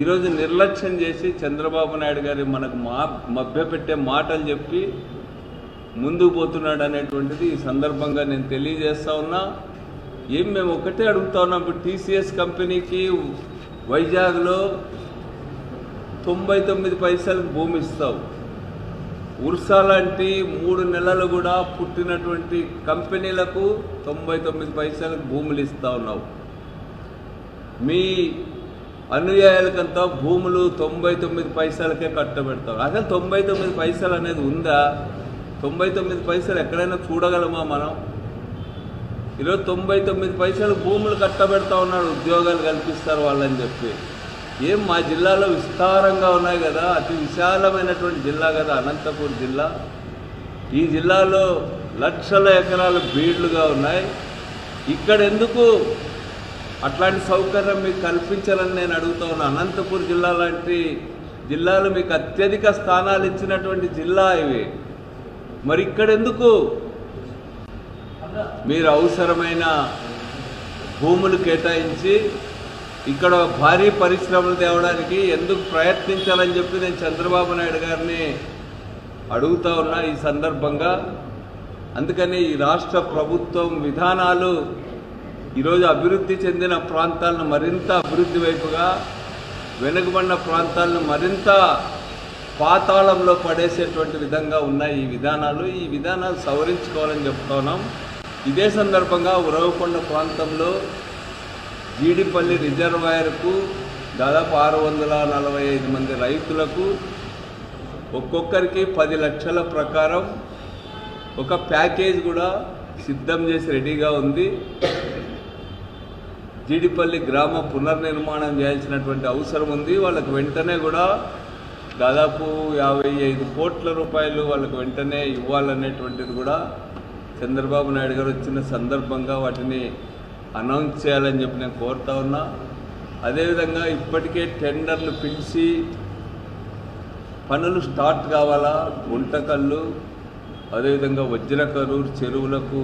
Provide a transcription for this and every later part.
ఈరోజు నిర్లక్ష్యం చేసి చంద్రబాబు నాయుడు గారి మనకు మా మభ్యపెట్టే మాటలు చెప్పి ముందుకు పోతున్నాడు అనేటువంటిది ఈ సందర్భంగా నేను తెలియజేస్తా ఉన్నా. ఏం మేము ఒకటే అడుగుతా ఉన్నాం ఇప్పుడు టీసీఎస్ కంపెనీకి వైజాగ్లో తొంభై తొమ్మిది పైసలకు భూమి ఇస్తావు ఉర్సా లాంటి మూడు నెలలు కూడా పుట్టినటువంటి కంపెనీలకు తొంభై తొమ్మిది పైసలకు భూములు ఇస్తా ఉన్నావు. మీ అనుయాయులకంతా భూములు తొంభై తొమ్మిది పైసలకే కట్టబెడతాం అసలు తొంభై తొమ్మిది పైసలు అనేది ఉందా? తొంభై తొమ్మిది పైసలు ఎక్కడైనా చూడగలమా మనం? ఈరోజు తొంభై తొమ్మిది పైసలు భూములు కట్టబెడతా ఉన్నాడు ఉద్యోగాలు కల్పిస్తారు వాళ్ళని చెప్పి. ఏం మా జిల్లాలో విస్తారంగా ఉన్నాయి కదా అతి విశాలమైనటువంటి జిల్లా కదా అనంతపూర్ జిల్లా. ఈ జిల్లాలో లక్షల ఎకరాలు బీడ్లుగా ఉన్నాయి. ఇక్కడ ఎందుకు అట్లాంటి సౌకర్యం మీకు కల్పించాలని నేను అడుగుతా ఉన్నాను అనంతపూర్ జిల్లా లాంటి జిల్లాలు మీకు అత్యధిక స్థానాలు ఇచ్చినటువంటి జిల్లా ఇవి. మరి ఇక్కడ ఎందుకు? మీరు అవసరమైన భూములు కేటాయించి ఇక్కడ భారీ పరిశ్రమలు తేవడానికి ఎందుకు ప్రయత్నించాలని చెప్పి నేను చంద్రబాబు నాయుడు గారిని అడుగుతా ఉన్నా ఈ సందర్భంగా. అందుకని ఈ రాష్ట్ర ప్రభుత్వం విధానాలు ఈరోజు అభివృద్ధి చెందిన ప్రాంతాలను మరింత అభివృద్ధి వైపుగా వెనుకబడిన ప్రాంతాలను మరింత పాతాళంలో పడేసేటువంటి విధంగా ఉన్నాయి ఈ విధానాలు. ఈ విధానాలు సవరించుకోవాలని చెప్తా ఉన్నాం. ఇదే సందర్భంగా ఉరవకొండ ప్రాంతంలో జీడిపల్లి రిజర్వాయర్కు దాదాపు ఆరు వందల నలభై ఐదు మంది రైతులకు ఒక్కొక్కరికి పది లక్షల ప్రకారం ఒక ప్యాకేజ్ కూడా సిద్ధం చేసి రెడీగా ఉంది. జీడిపల్లి గ్రామ పునర్నిర్మాణం చేయాల్సినటువంటి అవసరం ఉంది. వాళ్ళకు వెంటనే కూడా దాదాపు యాభై ఐదు కోట్ల రూపాయలు వాళ్ళకు వెంటనే ఇవ్వాలనేటువంటిది కూడా చంద్రబాబు నాయుడు గారు వచ్చిన సందర్భంగా వాటిని అనౌన్స్ చేయాలని చెప్పి నేను కోరుతా ఉన్నా. అదేవిధంగా ఇప్పటికే టెండర్లు పిలిచి పనులు స్టార్ట్ కావాలా? గుంటకల్లు అదేవిధంగా వజ్రకరూరు చెరువులకు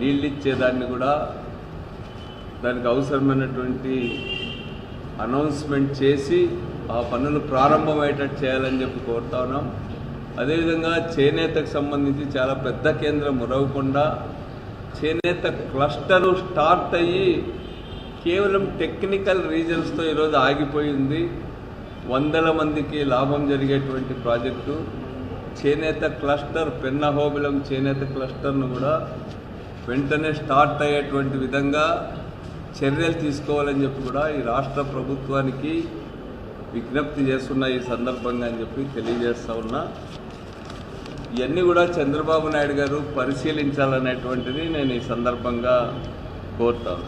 నీళ్ళిచ్చేదాన్ని కూడా దానికి అవసరమైనటువంటి అనౌన్స్మెంట్ చేసి ఆ పనులు ప్రారంభమయ్యేటట్టు చేయాలని చెప్పి కోరుతా ఉన్నాం. అదేవిధంగా చేనేతకు సంబంధించి చాలా పెద్ద కేంద్రం మురవకుండా చేనేత క్లస్టరు స్టార్ట్ అయ్యి కేవలం టెక్నికల్ రీజన్స్తో ఈరోజు ఆగిపోయింది. వందల మందికి లాభం జరిగేటువంటి ప్రాజెక్టు. చేనేత క్లస్టర్ పెన్నహోబిలం చేనేత క్లస్టర్ను కూడా వెంటనే స్టార్ట్ అయ్యేటువంటి విధంగా చర్యలు తీసుకోవాలని చెప్పి కూడా ఈ రాష్ట్ర ప్రభుత్వానికి విజ్ఞప్తి చేస్తున్న ఈ సందర్భంగా అని చెప్పి తెలియజేస్తూ ఉన్నా. ఇవన్నీ కూడా చంద్రబాబు నాయుడు గారు పరిశీలించాలనేటువంటిది నేను ఈ సందర్భంగా కోరుతాను